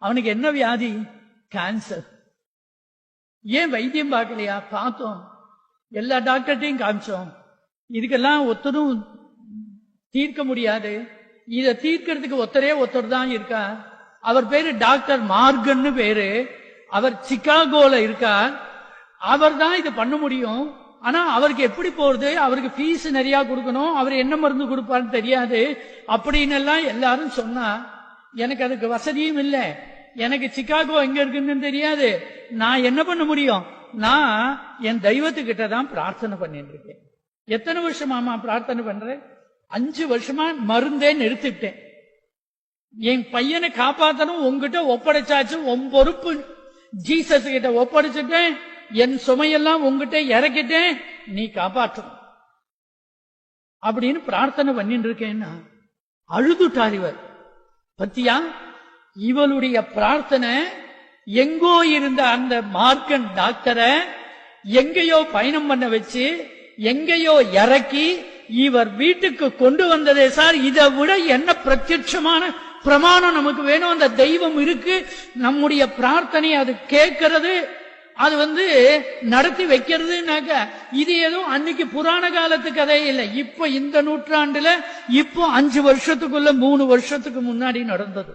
அவனுக்கு என்ன வியாதி? கேன்சர் ஏன் வைத்தியம் பார்க்கலையா? பார்த்தோம். எல்லா டாக்டர்கிட்டையும் காமிச்சோம். இதுக்கெல்லாம் ஒத்தரும் தீர்க்க முடியாது. இதை தீர்க்கிறதுக்கு ஒத்தரே ஒத்தர் தான் இருக்கா? அவர் பேரு டாக்டர் மார்கன்னு பேரு. அவர் சிக்காகோல இருக்கார் அவர் தான் இதை பண்ண முடியும். ஆனா அவருக்கு எப்படி போறது? அவருக்கு ஃபீஸ் நிறைய கொடுக்கணும். அவர் என்ன மருந்து கொடுப்பாருன்னு தெரியாது. அப்படின்னு எல்லாம் எல்லாரும் சொன்னா எனக்கு அதுக்கு வசதியும் இல்லை. எனக்கு சிக்காகோ எங்க இருக்குன்னு தெரியாது. நான் என்ன பண்ண முடியும்? நான் என் தெய்வத்துக்கிட்ட தான் பிரார்த்தனை பண்ணிட்டு இருக்கேன். எத்தனை வருஷமாமா பிரார்த்தனை பண்றேன் அஞ்சு வருஷமா மருந்தே நிறுத்திட்டேன். என் பையனை காப்பாத்தணும் உங்ககிட்ட ஒப்படைச்சாச்சு உன் பொறுப்பு ஜீசஸ் கிட்ட ஒப்படைச்சிட்டேன். என் சுமையெல்லாம் உங்ககிட்ட இறக்கிட்டேன். நீ காப்பாற்றணும் அப்படின்னு பிரார்த்தனை பண்ணிட்டு இருக்கேன்னா அழுதுட்டார் இவர். பத்தியா? இவளுடைய பிரார்த்தனை எங்கோ இருந்த அந்த மார்க்கன் டாக்டரை எங்கேயோ பயணம் பண்ண வச்சு எங்கேயோ இறக்கி இவர் வீட்டுக்கு கொண்டு வந்ததே சார். இதை விட என்ன பிரத்யட்சமான பிரமாணம் நமக்கு வேணும். அந்த தெய்வம் இருக்கு. நம்முடைய பிரார்த்தனை அது கேட்கறது. அது வந்து நடத்தி வைக்கிறதுனாக்க இது எதுவும் அன்னைக்கு புராண காலத்து கதை இல்லை. இப்ப இந்த நூற்றாண்டுல இப்போ அஞ்சு வருஷத்துக்குள்ள மூணு வருஷத்துக்கு முன்னாடி நடந்தது.